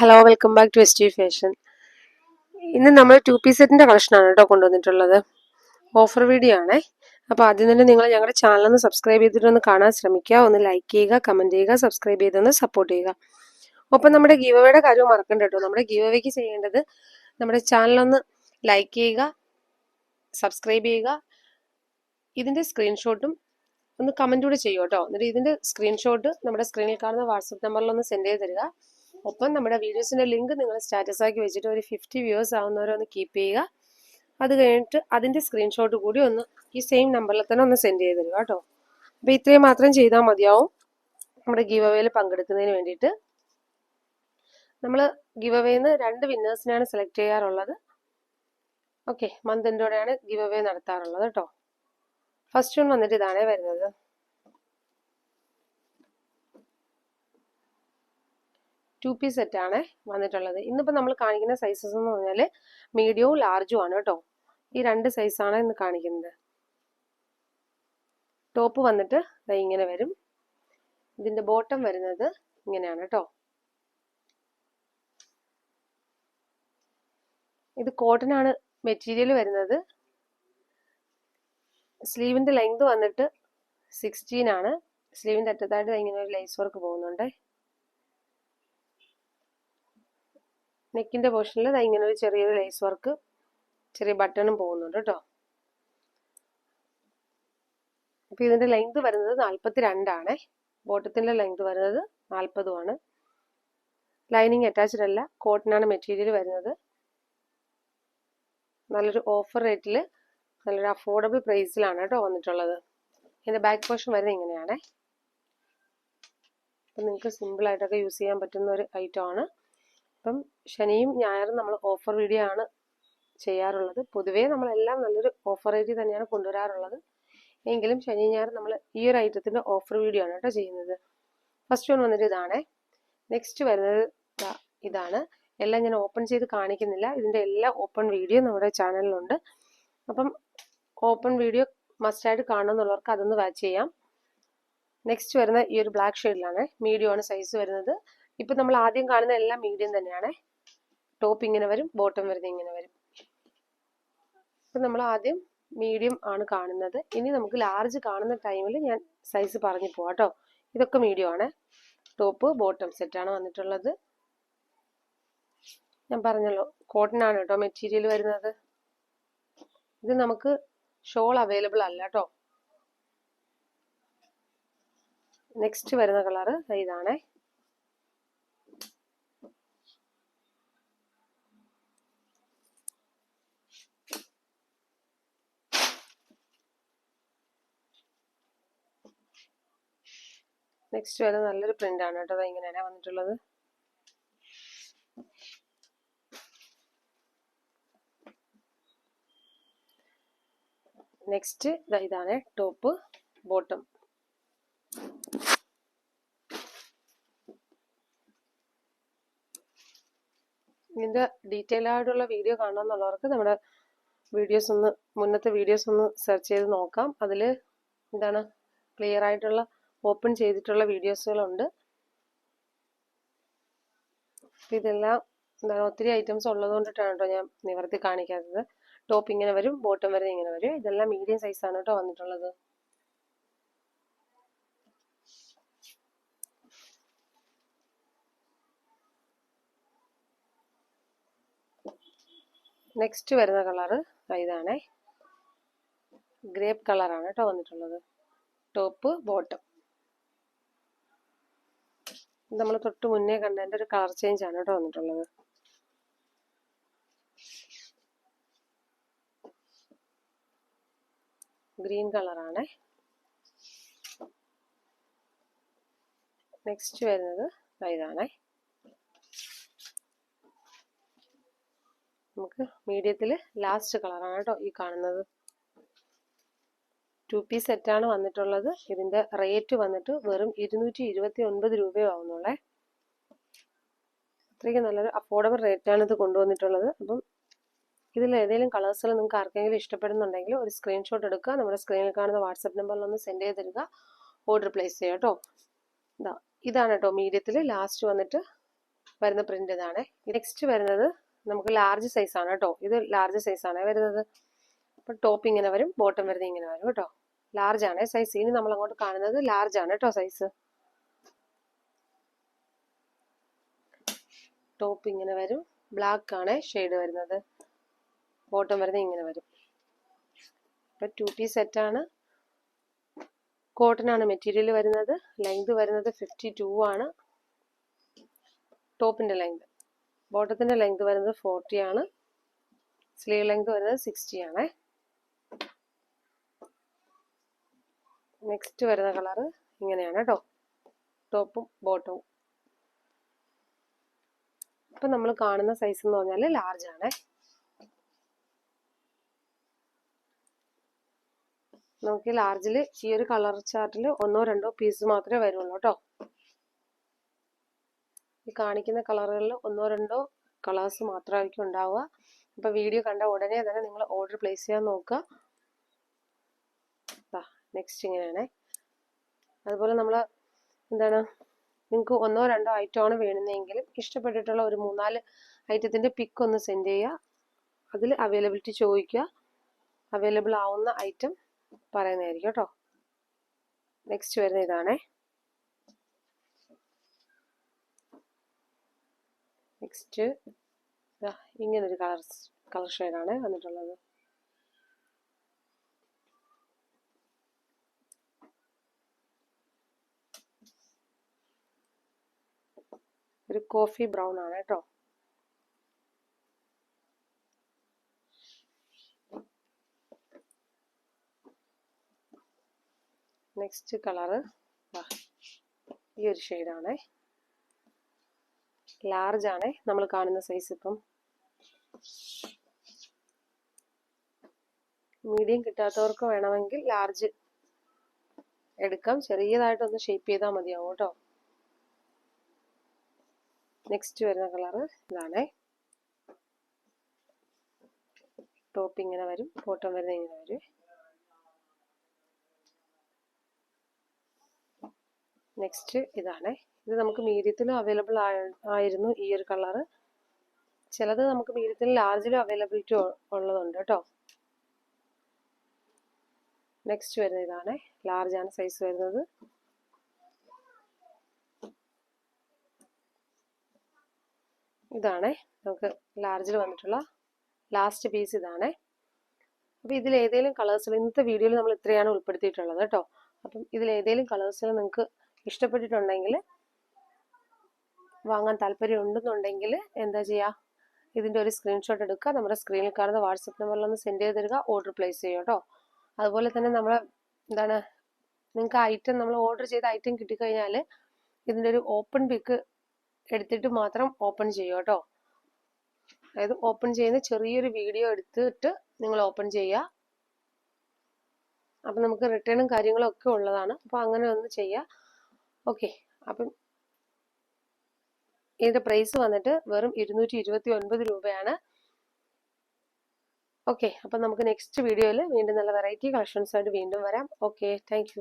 Hello welcome back to S T fashion ഇന്ന് നമ്മൾ to piece സെറ്റിന്റെ കളക്ഷനാണ് കേട്ടോ കൊണ്ടുവന്നിട്ടുള്ളത്. ഓഫർ വീഡിയോ ആണേ. അപ്പോൾ ആദ്യം തന്നെ നിങ്ങൾ ഞങ്ങളുടെ ചാനൽ ഒന്ന് സബ്സ്ക്രൈബ് ചെയ്തിട്ടൊന്ന് കാണാൻ ശ്രമിക്കുക. ഒന്ന് ലൈക്ക് ചെയ്യുക കമന്റ് ചെയ്യുക സബ്സ്ക്രൈബ് ചെയ്തൊന്ന് സപ്പോർട്ട് ചെയ്യുക. ഒപ്പം നമ്മുടെ ഗീവ് കാര്യവും കാര്യം മറക്കണ്ട കേട്ടോ. നമ്മുടെ ഗീവ് ചെയ്യേണ്ടത് നമ്മുടെ ചാനലൊന്ന് ലൈക്ക് ചെയ്യുക സബ്സ്ക്രൈബ് ചെയ്യുക. ഇതിന്റെ സ്ക്രീൻഷോട്ടും ഒന്ന് കമന്റ് കൂടെ ചെയ്യൂ കേട്ടോ. എന്നിട്ട് ഇതിന്റെ സ്ക്രീൻഷോട്ട് നമ്മുടെ സ്ക്രീനിൽ കാണുന്ന വാട്സപ്പ് നമ്പറിൽ ഒന്ന് സെൻഡ് ചെയ്ത് തരിക. ഒപ്പം നമ്മുടെ വീഡിയോസിന്റെ ലിങ്ക് നിങ്ങൾ സ്റ്റാറ്റസ് ആക്കി വെച്ചിട്ട് ഒരു ഫിഫ്റ്റി വ്യൂവേഴ്സ് ആവുന്നവരെ ഒന്ന് കീപ്പ് ചെയ്യുക. അത് കഴിഞ്ഞിട്ട് അതിന്റെ സ്ക്രീൻഷോട്ട് കൂടി ഒന്ന് ഈ സെയിം നമ്പറിൽ തന്നെ ഒന്ന് സെൻഡ് ചെയ്ത് തരിക കേട്ടോ. അപ്പോൾ ഇത്രയും മാത്രം ചെയ്താൽ മതിയാവും. നമ്മുടെ ഗീവ് അവേയിൽ പങ്കെടുക്കുന്നതിന് വേണ്ടിയിട്ട്. നമ്മൾ ഗിവ് അവേന്ന് രണ്ട് വിന്നേഴ്സിനെയാണ് സെലക്ട് ചെയ്യാറുള്ളത്. ഓക്കെ മന്ത് എൻഡോടെയാണ് ഗീവ് അവേ നടത്താറുള്ളത് കേട്ടോ. ഫസ്റ്റ് വൺ വന്നിട്ട് ഇതാണേ വരുന്നത്. ടു പീസ് ആണ് വന്നിട്ടുള്ളത്. ഇന്നിപ്പോൾ നമ്മൾ കാണിക്കുന്ന സൈസസ് എന്ന് പറഞ്ഞാൽ മീഡിയവും ലാർജും ആണ് കേട്ടോ. ഈ രണ്ട് സൈസാണ് ഇന്ന് കാണിക്കുന്നത്. ടോപ്പ് വന്നിട്ട് ഇങ്ങനെ വരും. ഇതിന്റെ ബോട്ടം വരുന്നത് ഇങ്ങനെയാണ് കേട്ടോ. ഇത് കോട്ടൺ ആണ് മെറ്റീരിയൽ വരുന്നത്. സ്ലീവിന്റെ ലെങ്ത് വന്നിട്ട് സിക്സ്റ്റീൻ ആണ്. സ്ലീവിന്റെ അറ്റത്തായിട്ട് ഇങ്ങനെ ഒരു ലൈസ് വർക്ക് പോകുന്നുണ്ട്. നെക്കിന്റെ പോർഷനിൽ ഇങ്ങനെ ഒരു ചെറിയൊരു ലേസ് വർക്ക് ചെറിയ ബട്ടണും പോകുന്നുണ്ട് കേട്ടോ അപ്പോൾ ഇതിന്റെ ലെങ്ത് വരുന്നത് നാൽപ്പത്തി രണ്ടാണ് ബോട്ടത്തിന്റെ ലെങ്ത് വരുന്നത് നാൽപ്പതുമാണ് ലൈനിങ് അറ്റാച്ച്ഡ് അല്ല കോട്ടനാണ് മെറ്റീരിയൽ വരുന്നത്. നല്ലൊരു ഓഫർ റേറ്റിൽ നല്ലൊരു അഫോർഡബിൾ പ്രൈസിലാണ് കേട്ടോ വന്നിട്ടുള്ളത്. ഇതിന്റെ ബാക്ക് പോർഷൻ വരുന്നത് ഇങ്ങനെയാണേ. അപ്പം നിങ്ങൾക്ക് സിമ്പിളായിട്ടൊക്കെ യൂസ് ചെയ്യാൻ പറ്റുന്ന ഒരു ഐറ്റം ആണ്. അപ്പം ശനിയും ഞായറും നമ്മൾ ഓഫർ വീഡിയോ ആണ് ചെയ്യാറുള്ളത്. പൊതുവേ നമ്മളെല്ലാം നല്ലൊരു ഓഫർ തന്നെയാണ് കൊണ്ടുവരാറുള്ളത്. എങ്കിലും ശനി ഞായറും നമ്മൾ ഈ ഒരു ഐറ്റത്തിന്റെ ഓഫർ വീഡിയോ ആണ് കേട്ടോ ചെയ്യുന്നത്. ഫസ്റ്റ് വൺ വന്നിട്ട് ഇതാണ്. നെക്സ്റ്റ് വരുന്നത് ഇതാണ്. എല്ലാം ഞാൻ ഓപ്പൺ ചെയ്ത് കാണിക്കുന്നില്ല. ഇതിന്റെ എല്ലാ ഓപ്പൺ വീഡിയോ നമ്മുടെ ചാനലിലുണ്ട് അപ്പം ഓപ്പൺ വീഡിയോ മസ്റ്റായിട്ട് കാണുമെന്നുള്ളവർക്ക് അതൊന്ന് വാച്ച് ചെയ്യാം. നെക്സ്റ്റ് വരുന്ന ഈ ഒരു ബ്ലാക്ക് ഷെയ്ഡിലാണ് മീഡിയം ആണ് സൈസ് വരുന്നത്. ഇപ്പം നമ്മൾ ആദ്യം കാണുന്ന എല്ലാം മീഡിയം തന്നെയാണ്. ടോപ്പ് ഇങ്ങനെ വരും ബോട്ടം വരുന്നത് ഇങ്ങനെ വരും. ഇപ്പം നമ്മൾ ആദ്യം മീഡിയം ആണ് കാണുന്നത്. ഇനി നമുക്ക് ലാർജ് കാണുന്ന ടൈമിൽ ഞാൻ സൈസ് പറഞ്ഞു പോവാട്ടോ ഇതൊക്കെ മീഡിയം ആണ്. ടോപ്പ് ബോട്ടം സെറ്റാണ് വന്നിട്ടുള്ളത്. ഞാൻ പറഞ്ഞല്ലോ കോട്ടൺ ആണ് കേട്ടോ മെറ്റീരിയൽ വരുന്നത്. ഇത് നമുക്ക് ഷോൾ അവൈലബിൾ അല്ല കേട്ടോ. നെക്സ്റ്റ് വരുന്ന കളറ് ഇതാണേ. നെക്സ്റ്റ് വരുന്നത് നല്ലൊരു പ്രിന്റ് ആണ് കേട്ടോ. ഇങ്ങനെയാണ് വന്നിട്ടുള്ളത്. നെക്സ്റ്റ് ഇതാണ് ടോപ്പ് ബോട്ടം ഇതിന്റെ ഡീറ്റെയിൽ ആയിട്ടുള്ള വീഡിയോ കാണണമെന്നുള്ളവർക്ക് നമ്മുടെ വീഡിയോസ് ഒന്ന് മുന്നത്തെ വീഡിയോസ് ഒന്ന് സെർച്ച് ചെയ്ത് നോക്കാം. അതിൽ എന്താണ് ക്ലിയർ ആയിട്ടുള്ള ഓപ്പൺ ചെയ്തിട്ടുള്ള വീഡിയോസുകളുണ്ട്. ഇതെല്ലാം എന്താണ് ഒത്തിരി ഐറ്റംസ് ഉള്ളത് കൊണ്ടിട്ടാണ് കേട്ടോ ഞാൻ നിവർത്തി കാണിക്കാത്തത്. ടോപ്പ് ഇങ്ങനെ വരും ബോട്ടം വരെ ഇങ്ങനെ വരും. ഇതെല്ലാം മീഡിയം സൈസാണ് കേട്ടോ വന്നിട്ടുള്ളത്. നെക്സ്റ്റ് വരുന്ന കളറ് ഇതാണേ. ഗ്രേപ്പ് കളറാണ് കേട്ടോ വന്നിട്ടുള്ളത്. ടോപ്പ് ബോട്ടം നമ്മൾ തൊട്ട് മുന്നേ കണ്ടതിന്റെ ഒരു കളർ ചേഞ്ച് ആണ് കേട്ടോ വന്നിട്ടുള്ളത്. ഗ്രീൻ കളറാണ് നെക്സ്റ്റ് വരുന്നത് ഇതാണേ. നമുക്ക് മീഡിയത്തിൽ ലാസ്റ്റ് കളറാണ് കേട്ടോ ഈ കാണുന്നത്. ടു പീസ് സെറ്റാണ് വന്നിട്ടുള്ളത്. ഇതിന്റെ റേറ്റ് വന്നിട്ട് വെറും ഇരുന്നൂറ്റി ഇരുപത്തി ഒൻപത് രൂപയാവുന്നുള്ളേ അത്രയ്ക്ക് നല്ലൊരു അഫോർഡബിൾ റേറ്റാണ് ഇത് കൊണ്ടുവന്നിട്ടുള്ളത്. അപ്പം ഇതിൽ ഏതെങ്കിലും കളേഴ്സിൽ നിങ്ങൾക്ക് ആർക്കെങ്കിലും ഇഷ്ടപ്പെടുന്നുണ്ടെങ്കിൽ ഒരു സ്ക്രീൻഷോട്ട് എടുക്കുക. നമ്മുടെ സ്ക്രീനിൽ കാണുന്ന വാട്സപ്പ് നമ്പറിൽ ഒന്ന് സെൻഡ് ചെയ്ത് തരിക. ഓർഡർ പ്ലേസ് ചെയ്യുക കേട്ടോ. ഇതാ ഇതാണ് കേട്ടോ മീഡിയത്തിൽ ലാസ്റ്റ് വന്നിട്ട് വരുന്ന പ്രിന്റ് ഇതാണ്. നെക്സ്റ്റ് വരുന്നത് നമുക്ക് ലാർജ് സൈസ് ആണ് കേട്ടോ. ഇത് ലാർജ് സൈസ് ആണ് വരുന്നത്. അപ്പം ടോപ്പ് ഇങ്ങനെ വരും ബോട്ടം വരുന്നത് ഇങ്ങനെ വരും കേട്ടോ. ലാർജ് ആണ്. സൈസ് ഇനി നമ്മൾ അങ്ങോട്ട് കാണുന്നത് ലാർജ് ആണ് കേട്ടോ സൈസ് ടോപ്പ് ഇങ്ങനെ വരും. ബ്ലാക്ക് ആണ് ഷെയ്ഡ് വരുന്നത്. ബോട്ടം വരുന്നത് ഇങ്ങനെ വരും. ഇപ്പൊ ടു പീസ് ആണ്. കോട്ടൺ ആണ് മെറ്റീരിയൽ വരുന്നത്. ലെങ്ത് വരുന്നത് ഫിഫ്റ്റി ടു ആണ് ടോപ്പിന്റെ ലെങ്ത് ബോട്ടത്തിന്റെ ലെങ്ത് വരുന്നത് ഫോർട്ടി ആണ്. സ്ലീവ് ലെങ്ത് വരുന്നത് സിക്സ്റ്റി ആണ്. നെക്സ്റ്റ് വരുന്ന കളറ് ഇങ്ങനെയാണ് കേട്ടോ ടോപ്പും ബോട്ടവും ഇപ്പൊ നമ്മൾ കാണുന്ന സൈസ് എന്ന് പറഞ്ഞാൽ ലാർജ് ആണ്. നമുക്ക് ലാർജിൽ ഈ ഒരു കളർ ചാർട്ടിൽ ഒന്നോ രണ്ടോ പീസ് മാത്രമേ വരുള്ളൂ കേട്ടോ ഈ കാണിക്കുന്ന കളറുകളിൽ ഒന്നോ രണ്ടോ കളേഴ്സ് മാത്രമായിരിക്കും ഉണ്ടാവുക. അപ്പോൾ വീഡിയോ കണ്ട ഉടനെ തന്നെ നിങ്ങൾ ഓർഡർ പ്ലേസ് ചെയ്യാൻ നോക്കുക. നെക്സ്റ്റ് ഇങ്ങനെയാണ്. അതുപോലെ നമ്മൾ എന്താണ് നിങ്ങൾക്ക് ഒന്നോ രണ്ടോ ഐറ്റമാണ് വേണമെന്നെങ്കിൽ ഇഷ്ടപ്പെട്ടിട്ടുള്ള ഒരു മൂന്നാൽ ഐറ്റത്തിന്റെ പിക്ക് ഒന്ന് സെൻഡ് ചെയ്യുക അതിൽ അവൈലബിലിറ്റി ചോദിക്കുക അവൈലബിൾ ആവുന്ന ഐറ്റം പറയുന്നതായിരിക്കും കേട്ടോ. നെക്സ്റ്റ് വരുന്ന ഇതാണേ. നെക്സ്റ്റ് ഇങ്ങനൊരു കളർ കളർ ഷെയ്ഡാണ് വന്നിട്ടുള്ളത്. ഒരു കോഫി ബ്രൗൺ ആണ് കേട്ടോ. നെക്സ്റ്റ് കളറ് ഈ ഒരു ഷെയ്ഡാണേ ലാർജ് ആണ് നമ്മൾ കാണുന്ന സൈസ് ഇപ്പം. മീഡിയം കിട്ടാത്തവർക്ക് വേണമെങ്കിൽ ലാർജ് എടുക്കാം. ചെറിയതായിട്ടൊന്ന് ഷേപ്പ് ചെയ്താൽ മതിയാവും കേട്ടോ. നെക്സ്റ്റ് വരുന്ന കളറ് ഇതാണ്. ടോപ്പ് ഇങ്ങനെ വരും ബോട്ടം വരുന്ന ഇങ്ങനെ വരും. നെക്സ്റ്റ് ഇതാണ്. ഇത് നമുക്ക് മീഡിയത്തിലും അവൈലബിൾ ആയിരുന്നു ഈ ഒരു കളറ് ചിലത് നമുക്ക് മീഡിയത്തിൽ ലാർജിലും അവൈലബിലിറ്റി ഉള്ളതുണ്ട് കേട്ടോ. നെക്സ്റ്റ് വരുന്ന ഇതാണ്. ലാർജ് ആണ് സൈസ് വരുന്നത്. ഇതാണ്. നമുക്ക് ലാർജിൽ വന്നിട്ടുള്ള ലാസ്റ്റ് പീസ് ഇതാണ്. അപ്പോൾ ഇതിൽ ഏതെങ്കിലും കളേഴ്സിൽ ഇന്നത്തെ വീഡിയോയിൽ നമ്മൾ ഇത്രയാണ് ഉൾപ്പെടുത്തിയിട്ടുള്ളത് കേട്ടോ. അപ്പം ഇതിൽ ഏതെങ്കിലും കളേഴ്സിൽ നിങ്ങൾക്ക് ഇഷ്ടപ്പെട്ടിട്ടുണ്ടെങ്കിൽ വാങ്ങാൻ താല്പര്യം ഉണ്ടെന്നുണ്ടെങ്കിൽ എന്താ ചെയ്യുക ഇതിന്റെ ഒരു സ്ക്രീൻഷോട്ട് എടുക്കുക. നമ്മുടെ സ്ക്രീനിൽ കാണുന്ന വാട്സപ്പ് നമ്പറിലൊന്ന് സെൻഡ് ചെയ്ത് തരിക. ഓർഡർ പ്ലേസ് ചെയ്യുക കേട്ടോ. അതുപോലെ തന്നെ നമ്മൾ എന്താണ് നിങ്ങൾക്ക് ഐറ്റം നമ്മൾ ഓർഡർ ചെയ്ത ഐറ്റം കിട്ടിക്കഴിഞ്ഞാൽ ഇതിന്റെ ഒരു ഓപ്പൺ പിക്ക് എടുത്തിട്ട് മാത്രം ഓപ്പൺ ചെയ്യുക കേട്ടോ അതായത് ഓപ്പൺ ചെയ്യുന്ന ചെറിയൊരു വീഡിയോ എടുത്തിട്ട് നിങ്ങൾ ഓപ്പൺ ചെയ്യുക. അപ്പം നമുക്ക് റിട്ടേണും കാര്യങ്ങളും ഒക്കെ ഉള്ളതാണ്. അപ്പോൾ അങ്ങനെ ഒന്ന് ചെയ്യുക. ഓക്കെ അപ്പം ഇതിന്റെ പ്രൈസ് വന്നിട്ട് വെറും ഇരുന്നൂറ്റി ഇരുപത്തി ഒൻപത് രൂപയാണ്. ഓക്കെ അപ്പം നമുക്ക് നെക്സ്റ്റ് വീഡിയോയിൽ വീണ്ടും നല്ല വെറൈറ്റി കളക്ഷൻസ് ആയിട്ട് വീണ്ടും വരാം. Okay thank